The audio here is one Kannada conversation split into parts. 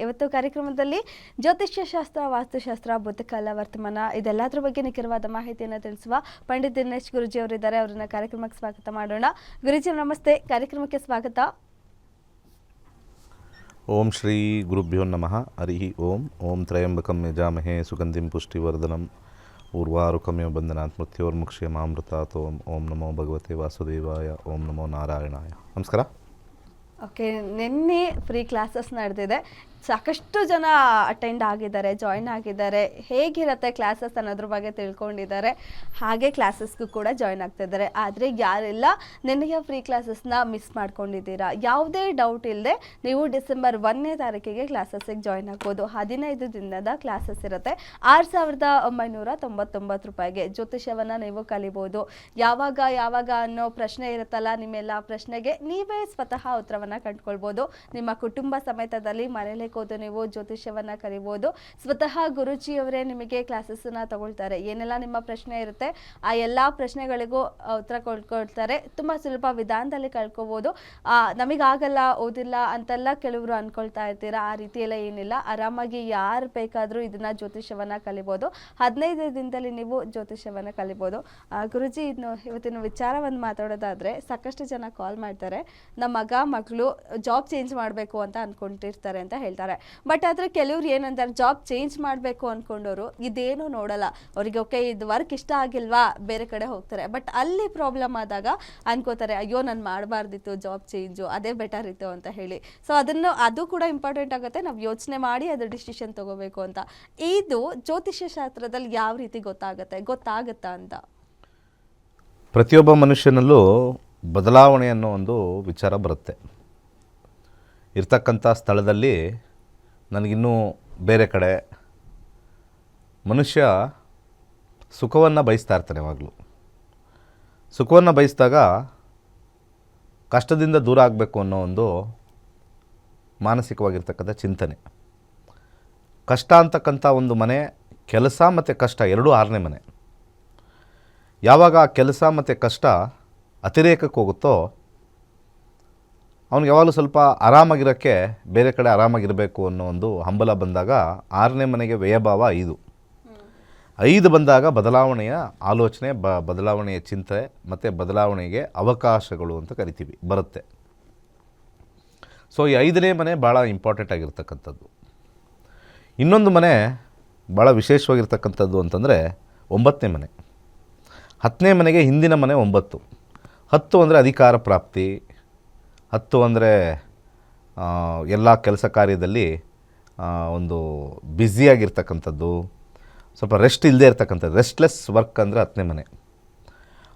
ಇವತ್ತು ಕಾರ್ಯಕ್ರಮದಲ್ಲಿ ಜ್ಯೋತಿಷ್ಯ ಶಾಸ್ತ್ರ ವಾಸ್ತುಶಾಸ್ತ್ರ ಭೂತಕಾಲ ವರ್ತಮಾನ ಇದೆಲ್ಲದರ ಬಗ್ಗೆ ನಿಖರವಾದ ಮಾಹಿತಿಯನ್ನು ತಿಳಿಸುವ ಪಂಡಿತ್ ದಿನೇಶ್ ಗುರುಜಿ ಅವರಿದ್ದಾರೆ ಅವರನ್ನ ಕಾರ್ಯಕ್ರಮಕ್ಕೆ ಸ್ವಾಗತ ಮಾಡೋಣ. ಗುರುಜಿ ನಮಸ್ತೆ. ಕಾರ್ಯಕ್ರಮಕ್ಕೆ ಸ್ವಾಗತ. ಓಂ ಶ್ರೀ ಗುರುಭ್ಯೋ ನಮಃ. ಹರಿ ಓಂ. ಓಂ ತ್ರಯಂಬಕಂ ಯಜಾಮಹೇ ಸುಗಂಧಿಂ ಪುಷ್ಟಿವರ್ಧನಂ. ಊರ್ವಾರುಕಮ್ಯ ಬಂಧನಾತ್ ಮೃತ್ಯೋರ್ಮುಕ್ಷೇಮಾಮೃತಾತ್ ಓಂ ಓಂ ನಮೋ ಭಗವತೆ ವಾಸುದೇವಾಯ. ಓಂ ನಮೋ ನಾರಾಯಣಾಯ. ನಮಸ್ಕಾರ. ಓಕೆ ನಿನ್ನೆ ಫ್ರೀ ಕ್ಲಾಸಸ್ ನಡೆದಿದೆ. ಸಾಕಷ್ಟು ಜನ ಅಟೆಂಡ್ ಆಗಿದ್ದಾರೆ ಜಾಯ್ನ್ ಆಗಿದ್ದಾರೆ. ಹೇಗಿರುತ್ತೆ ಕ್ಲಾಸಸ್ ಅನ್ನೋದ್ರ ಬಗ್ಗೆ ತಿಳ್ಕೊಂಡಿದ್ದಾರೆ. ಹಾಗೆ ಕ್ಲಾಸಸ್ಗೂ ಕೂಡ ಜಾಯ್ನ್ ಆಗ್ತಾ ಇದ್ದಾರೆ. ಆದರೆ ಯಾರೆಲ್ಲ ನಿನ್ನೆಯ ಫ್ರೀ ಕ್ಲಾಸಸ್ನ ಮಿಸ್ ಮಾಡ್ಕೊಂಡಿದ್ದೀರಾ? ಯಾವುದೇ ಡೌಟ್ ಇಲ್ಲದೆ ನೀವು ಡಿಸೆಂಬರ್ ಒಂದನೇ ತಾರೀಕಿಗೆ ಕ್ಲಾಸಸ್ಸಿಗೆ ಜಾಯ್ನ್ ಆಗ್ಬೋದು. ಹದಿನೈದು ದಿನದ ಕ್ಲಾಸಸ್ ಇರುತ್ತೆ. ಆರು ಸಾವಿರದ ಒಂಬೈನೂರ ತೊಂಬತ್ತೊಂಬತ್ತು ರೂಪಾಯಿಗೆ ಜ್ಯೋತಿಷ್ಯವನ್ನು ನೀವು ಕಲಿಬೋದು. ಯಾವಾಗ ಯಾವಾಗ ಅನ್ನೋ ಪ್ರಶ್ನೆ ಇರುತ್ತಲ್ಲ, ನಿಮ್ಮೆಲ್ಲ ಪ್ರಶ್ನೆಗೆ ನೀವೇ ಸ್ವತಃ ಉತ್ತರವನ್ನು ಕಂಡುಕೊಳ್ಬೋದು. ನಿಮ್ಮ ಕುಟುಂಬ ಸಮೇತದಲ್ಲಿ ಮನೇಲೆ ಕೂತು ನೀವು ಜ್ಯೋತಿಷ್ಯವನ್ನ ಕಲಿಬಹುದು ಸ್ವತಃ ಗುರುಜಿಯವರೇ ನಿಮಗೆ ಕ್ಲಾಸಸ್ ಅನ್ನ ತಗೊಳ್ತಾರೆ. ಏನೆಲ್ಲ ನಿಮ್ಮ ಪ್ರಶ್ನೆ ಇರುತ್ತೆ ಆ ಎಲ್ಲಾ ಪ್ರಶ್ನೆಗಳಿಗೂ ಉತ್ತರ ಕೊಡ್ಕೊಳ್ತಾರೆ. ತುಂಬಾ ಸುಲಭ ವಿಧಾನದಲ್ಲಿ ಕಳ್ಕೋಬಹುದು ಆ, ನಮಗಾಗಲ್ಲ ಓದಿಲ್ಲ ಅಂತೆಲ್ಲ ಕೆಲವರು ಅನ್ಕೊಳ್ತಾ ಇರ್ತೀರಾ? ಆ ರೀತಿ ಎಲ್ಲ ಏನಿಲ್ಲ. ಆರಾಮಾಗಿ ಯಾರು ಬೇಕಾದರೂ ಇದನ್ನ ಜ್ಯೋತಿಷ್ಯವನ್ನ ಕಲಿಬಹುದು ಹದಿನೈದು ದಿನದಲ್ಲಿ ನೀವು ಜ್ಯೋತಿಷ್ಯವನ್ನ ಕಲಿಬಹುದು ಗುರುಜಿ ಇನ್ನು ಇವತ್ತಿನ ವಿಚಾರವನ್ನು ಮಾತಾಡೋದಾದ್ರೆ ಸಾಕಷ್ಟು ಜನ ಕಾಲ್ ಮಾಡ್ತಾರೆ. ನಮ್ಮ ಮಗ ಮಗಳು ಜಾಬ್ ಚೇಂಜ್ ಮಾಡಬೇಕು ಅಂತ ಅನ್ಕೊಂಡಿರ್ತಾರೆ ಅಂತ ಹೇಳ್ತಾರೆ. ಬಟ್ ಆದರೆ ಕೆಲವ್ರು ಏನಂತಾರೆ ಜಾಬ್ ಚೇಂಜ್ ಮಾಡಬೇಕು ಅನ್ಕೊಂಡವರು ಇದೇನು ನೋಡಲ್ಲ. ಅವರಿಗೆ ಓಕೆ ಇದು ವರ್ಕ್ ಇಷ್ಟ ಆಗಿಲ್ವಾ? ಬೇರೆ ಕಡೆ ಹೋಗ್ತಾರೆ. ಬಟ್ ಅಲ್ಲಿ ಪ್ರಾಬ್ಲಮ್ ಆದಾಗ ಅನ್ಕೋತಾರೆ, ಅಯ್ಯೋ, ನಾನು ಮಾಡಬಾರ್ದಿತ್ತು ಜಾಬ್ ಚೇಂಜು ಅದೇ ಬೆಟರ್ ಇತ್ತು ಅಂತ ಹೇಳಿ. ಸೊ ಅದನ್ನು, ಅದು ಕೂಡ ಇಂಪಾರ್ಟೆಂಟ್ ಆಗುತ್ತೆ. ನಾವು ಯೋಚನೆ ಮಾಡಿ ಅದ್ರ ಡಿಸಿಷನ್ ತಗೋಬೇಕು ಅಂತ. ಇದು ಜ್ಯೋತಿಷ್ಯ ಶಾಸ್ತ್ರದಲ್ಲಿ ಯಾವ ರೀತಿ ಗೊತ್ತಾಗುತ್ತೆ? ಗೊತ್ತಾಗುತ್ತಾ ಅಂತ? ಪ್ರತಿಯೊಬ್ಬ ಮನುಷ್ಯನಲ್ಲೂ ಬದಲಾವಣೆ ಅನ್ನೋ ಒಂದು ವಿಚಾರ ಬರುತ್ತೆ. ಇರ್ತಕ್ಕಂಥ ಸ್ಥಳದಲ್ಲಿ ನನಗಿನ್ನೂ ಬೇರೆ ಕಡೆ. ಮನುಷ್ಯ ಸುಖವನ್ನು ಬಯಸ್ತಾ ಇರ್ತಾನೆ ಯಾವಾಗಲೂ. ಸುಖವನ್ನು ಬಯಸಿದಾಗ ಕಷ್ಟದಿಂದ ದೂರ ಆಗಬೇಕು ಅನ್ನೋ ಒಂದು ಮಾನಸಿಕವಾಗಿರ್ತಕ್ಕಂಥ ಚಿಂತನೆ. ಕಷ್ಟ ಅಂತಕ್ಕಂಥ ಒಂದು ಮನೆ, ಕೆಲಸ ಮತ್ತು ಕಷ್ಟ ಎರಡೂ ಆರನೇ ಮನೆ. ಯಾವಾಗ ಆ ಕೆಲಸ ಮತ್ತು ಕಷ್ಟ ಅತಿರೇಕಕ್ಕೆ ಹೋಗುತ್ತೋ ಅವ್ನಿಗೆ ಯಾವಾಗಲೂ ಸ್ವಲ್ಪ ಆರಾಮಾಗಿರೋಕ್ಕೆ ಬೇರೆ ಕಡೆ ಆರಾಮಾಗಿರಬೇಕು ಅನ್ನೋ ಒಂದು ಹಂಬಲ ಬಂದಾಗ ಆರನೇ ಮನೆಗೆ ವ್ಯಯಭಾವ ಐದು. ಐದು ಬಂದಾಗ ಬದಲಾವಣೆಯ ಆಲೋಚನೆ, ಬ, ಬದಲಾವಣೆಯ ಚಿಂತೆ ಮತ್ತು ಬದಲಾವಣೆಗೆ ಅವಕಾಶಗಳು ಅಂತ ಕರಿತೀವಿ, ಬರುತ್ತೆ. ಸೊ, ಈ ಐದನೇ ಮನೆ ಭಾಳ ಇಂಪಾರ್ಟೆಂಟ್ ಆಗಿರ್ತಕ್ಕಂಥದ್ದು. ಇನ್ನೊಂದು ಮನೆ ಭಾಳ ವಿಶೇಷವಾಗಿರ್ತಕ್ಕಂಥದ್ದು ಅಂತಂದರೆ ಒಂಬತ್ತನೇ ಮನೆ. ಹತ್ತನೇ ಮನೆಗೆ ಹಿಂದಿನ ಮನೆ ಒಂಬತ್ತು. ಹತ್ತು ಅಂದರೆ ಅಧಿಕಾರ ಪ್ರಾಪ್ತಿ ಹತ್ತು ಅಂದರೆ ಎಲ್ಲ ಕೆಲಸ ಕಾರ್ಯದಲ್ಲಿ ಒಂದು ಬ್ಯುಸಿಯಾಗಿರ್ತಕ್ಕಂಥದ್ದು ಸ್ವಲ್ಪ ರೆಸ್ಟ್ ಇಲ್ಲದೆ ಇರ್ತಕ್ಕಂಥದ್ದು ರೆಸ್ಟ್ಲೆಸ್ ವರ್ಕ್ ಅಂದರೆ ಹತ್ತನೇ ಮನೆ.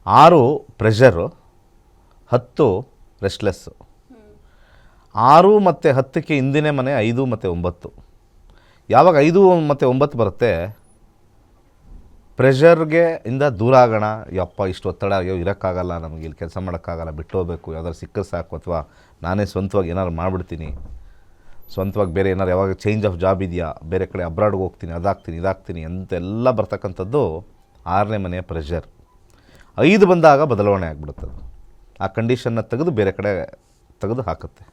ಆರು ಪ್ರೆಷರು ಹತ್ತು ರೆಸ್ಟ್ಲೆಸ್ಸು ಆರು ಮತ್ತು ಹತ್ತಕ್ಕೆ ಹಿಂದಿನೇ ಮನೆ, ಐದು ಮತ್ತು ಒಂಬತ್ತು. ಯಾವಾಗ ಐದು ಮತ್ತು ಒಂಬತ್ತು ಬರುತ್ತೆ? ಪ್ರೆಷರ್ಗೆ ಇಂದ ದೂರ ಆಗೋಣ. ಯಪ್ಪ, ಇಷ್ಟು ಒತ್ತಡ, ಅಯ್ಯೋ, ಇರೋಕ್ಕಾಗಲ್ಲ, ನಮಗೆ ಇಲ್ಲಿ ಕೆಲಸ ಮಾಡೋಕ್ಕಾಗಲ್ಲ ಬಿಟ್ಟು ಹೋಗ್ಬೇಕು ಯಾವ್ದಾದ್ರು ಸಿಕ್ಕರೆ ಸಾಕು ಅಥವಾ ನಾನೇ ಸ್ವಂತವಾಗಿ ಏನಾದ್ರು ಮಾಡಿಬಿಡ್ತೀನಿ. ಸ್ವಂತವಾಗಿ ಬೇರೆ ಏನಾರು ಯಾವಾಗ ಚೇಂಜ್ ಆಫ್ ಜಾಬ್ ಇದೆಯಾ, ಬೇರೆ ಕಡೆ ಅಬ್ರಾಡ್ಗೆ ಹೋಗ್ತೀನಿ, ಅದಾಗ್ತೀನಿ, ಇದಾಗ್ತೀನಿ ಅಂತೆಲ್ಲ ಬರ್ತಕ್ಕಂಥದ್ದು ಆರನೇ ಮನೆಯ ಪ್ರೆಷರ್ ಐದು ಬಂದಾಗ ಬದಲಾವಣೆ ಆಗಿಬಿಡುತ್ತದೆ ಆ ಕಂಡೀಷನ್ನ ತೆಗೆದು ಬೇರೆ ಕಡೆ ತೆಗೆದು ಹಾಕುತ್ತೆ.